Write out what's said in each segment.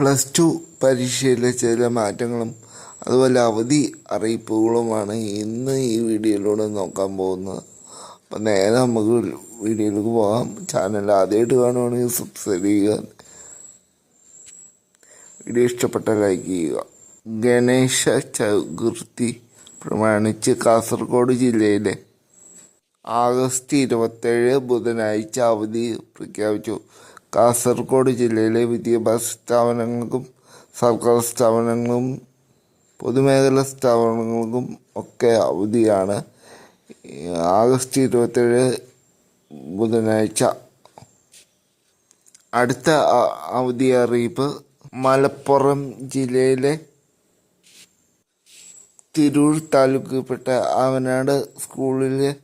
Plus two പരീക്ഷയിലെ ചില മാറ്റങ്ങളും അതുപോലെ അവധി അറിയിപ്പുകളുമാണ് ഇന്ന് ഈ വീഡിയോയിലൂടെ നോക്കാൻ പോകുന്നത്. അപ്പം നേരെ നമുക്ക് വീഡിയോയിലേക്ക് പോകാം. ചാനൽ ആദ്യമായിട്ട് കാണുവാണെങ്കിൽ സബ്സ്ക്രൈബ് ചെയ്യുക. വീഡിയോ ഇഷ്ടപ്പെട്ട ലൈക്ക് ചെയ്യുക. ഗണേശ ചതുർത്ഥി പ്രമാണിച്ച് കാസർഗോഡ് ജില്ലയിലെ ആഗസ്റ്റ് ഇരുപത്തേഴ് ബുധനാഴ്ച അവധി പ്രഖ്യാപിച്ചു. കാസർഗോഡ് ജില്ലയിലെ വിദ്യാഭ്യാസ സ്ഥാപനങ്ങൾക്കും സർക്കാർ സ്ഥാപനങ്ങളും പൊതുമേഖലാ സ്ഥാപനങ്ങൾക്കും ഒക്കെ അവധിയാണ്. ആഗസ്റ്റ് ഇരുപത്തേഴ് ബുധനാഴ്ച. അടുത്ത അവധി അറിയിപ്പ് മലപ്പുറം ജില്ലയിലെ തിരൂർ താലൂക്കിൽപ്പെട്ട ആവനാട് സ്കൂളിലെ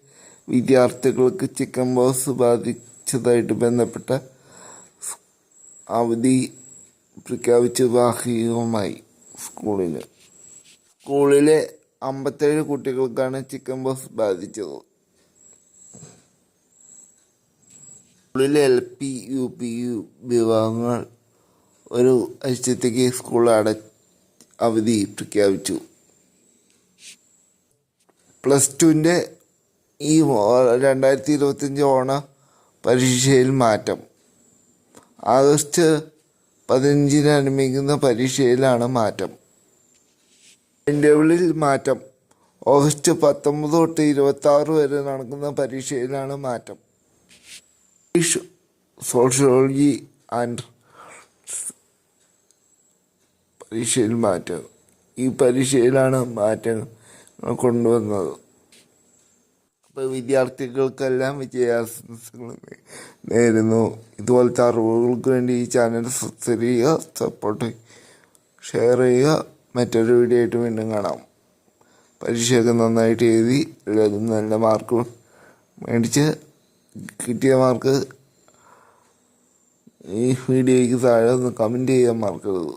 വിദ്യാർത്ഥികൾക്ക് ചിക്കൻ ബോക്സ് ബാധിച്ചതായിട്ട് ബന്ധപ്പെട്ട അവധി പ്രഖ്യാപിച്ച് ഭാഗികമായി സ്കൂളിൽ സ്കൂളിലെ അമ്പത്തേഴ് കുട്ടികൾക്കാണ് ചിക്കൻ ബോക്സ് ബാധിച്ചത്. സ്കൂളിലെ L P U P U വിഭാഗങ്ങൾ ഒരു ആഴ്ചത്തേക്ക് സ്കൂൾ അട അവധി പ്രഖ്യാപിച്ചു. പ്ലസ് ടുവിന്റെ ഈ രണ്ടായിരത്തി ഇരുപത്തഞ്ച് ഓണ പരീക്ഷയിൽ മാറ്റം. ആഗസ്റ്റ് പതിനഞ്ചിന് ആരംഭിക്കുന്ന പരീക്ഷയിലാണ് മാറ്റം. ടൈംടേബിളിൽ മാറ്റം. ഓഗസ്റ്റ് പത്തൊമ്പത് തൊട്ട് ഇരുപത്തി ആറ് വരെ നടക്കുന്ന പരീക്ഷയിലാണ് മാറ്റം. ഇംഗ്ലീഷ് സോഷ്യോളജി ആൻഡ് പരീക്ഷയിൽ മാറ്റം. ഈ പരീക്ഷയിലാണ് മാറ്റങ്ങൾ കൊണ്ടുവന്നത്. അപ്പോൾ വിദ്യാർത്ഥികൾക്കെല്ലാം വിജയാശംസകൾ നേരുന്നു. ഇതുപോലത്തെ അറിവുകൾക്ക് വേണ്ടി ഈ ചാനൽ സബ്സ്ക്രൈബ് ചെയ്യുക സപ്പോർട്ട് ഷെയർ ചെയ്യുക. മറ്റൊരു വീഡിയോ ആയിട്ട് വീണ്ടും കാണാം. പരീക്ഷയൊക്കെ നന്നായിട്ട് എഴുതി എല്ലാവരും നല്ല മാർക്ക് മേടിച്ച് കിട്ടിയ മാർക്ക് ഈ വീഡിയോയ്ക്ക് താഴെ ഒന്ന് കമന്റ് ചെയ്യാൻ മറക്കരുത്